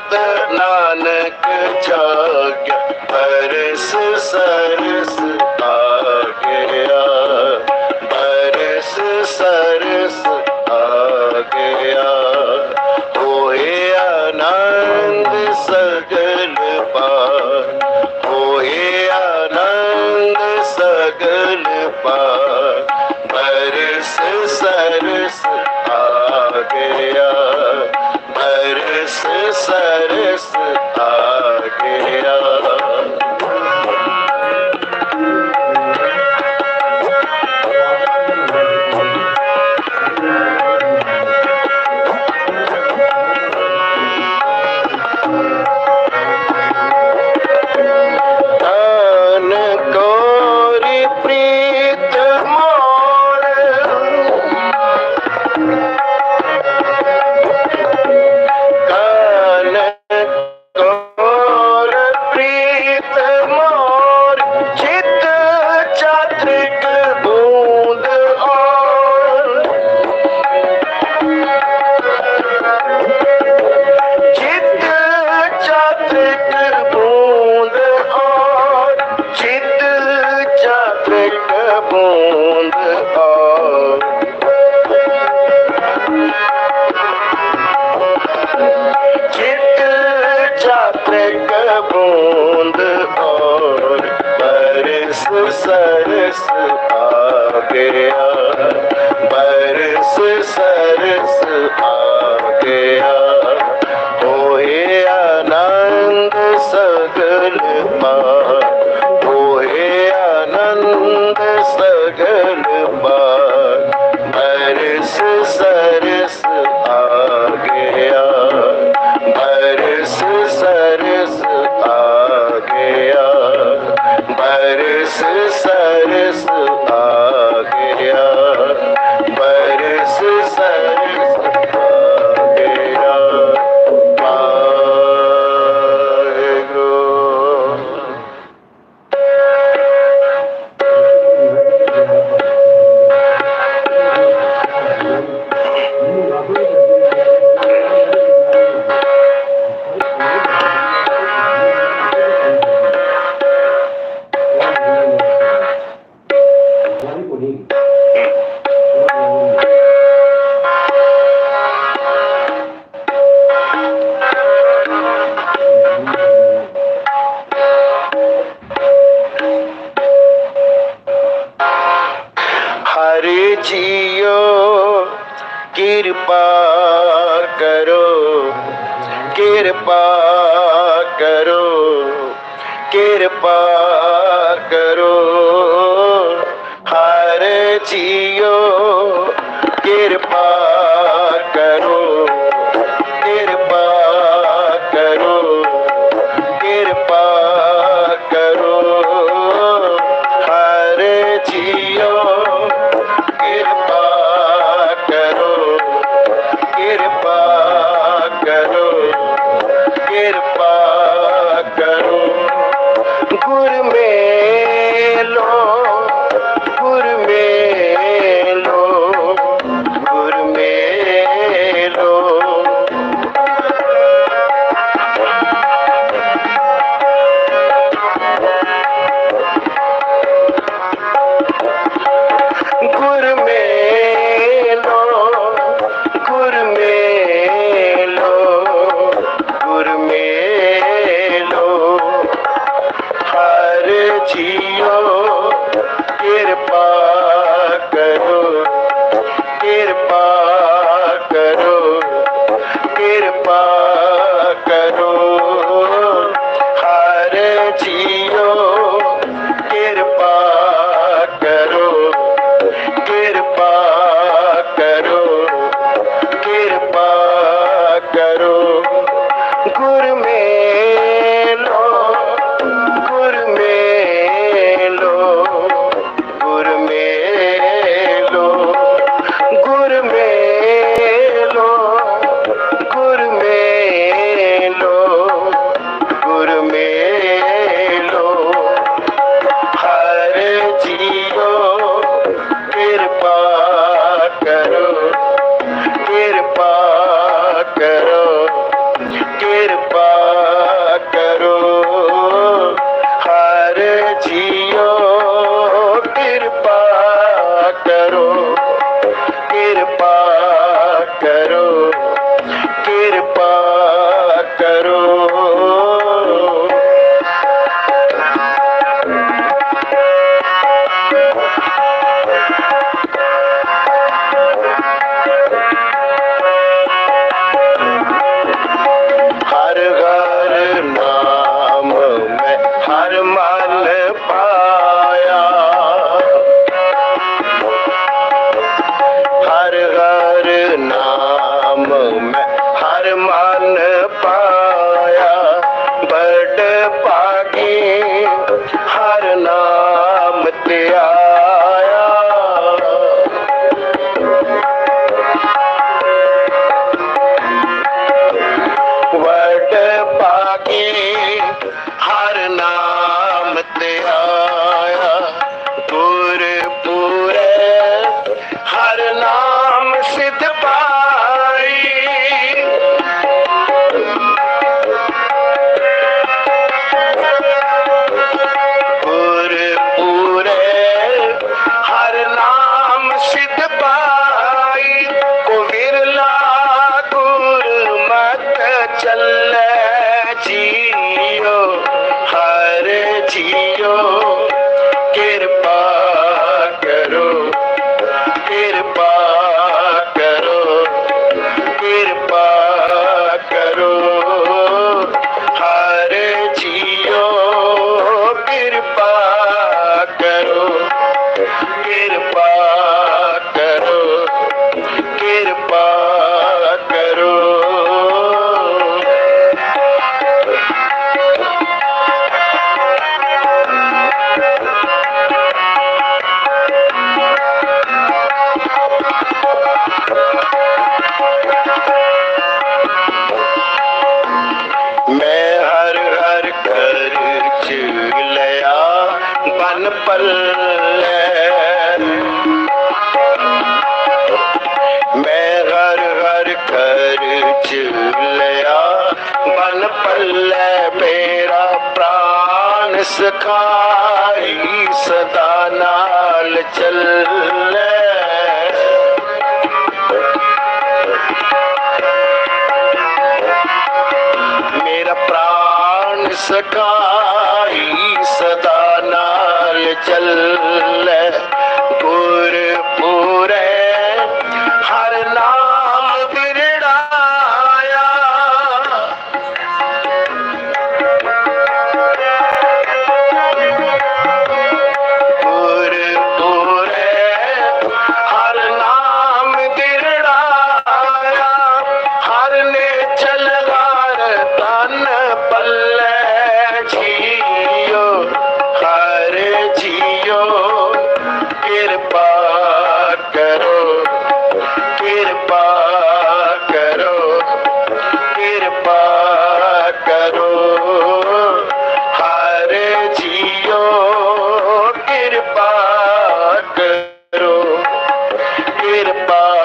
ਸੰਤ ਨਾਨਕ ਜਾਗਿਆ ਪਰਸ ਸਰਸ ਆ ਗਿਆ ਪਰਸ ਸਰਸ ਆ ਗਿਆ ਹੋਏ ਆਨੰਦ ਸਗਲ ਪਾਰ ਹੋਏ ਆਨੰਦ ਸਗਲ ਪਾਰ ਇੱਕ ਬੂੰਦ ਔਰ ਬਰਸ ਸਰਸ ਆ। ਗਿਆ ਬਰਸ ਸਰਸ ਆ। ਗਿਆ ਹੋਏ ਆਨੰਦ ਸਗਲ ਪਾ ਜੀਓ ਕਿਰਪਾ ਕਰੋ ਕਿਰਪਾ ਕਰੋ ਕਿਰਪਾ ਕਰੋ। ਹਰ ਜੀਓ, ਕਿਰਪਾ ਕਰੋ ਕਿਰਪਾ ਕਰੋ ਕਿਰਪਾ ਕਰੋ। ਹਰ ਜਿਓ جناتي. ਸਖਾਈ ਸਦਾ ਨਾਲ ਚੱਲੇ। ਮੇਰਾ ਪ੍ਰਾਣ ਸਖਾਈ ਸਦਾ ਨਾਲ ਚੱਲੇ। ਕਿਰਪਾ ਕਰੋ ਕਿਰਪਾ ਕਰੋ ਕਿਰਪਾ ਕਰੋ। ਹਰ ਜੀਓ ਕਿਰਪਾ ਕਰੋ ਕਿਰਪਾ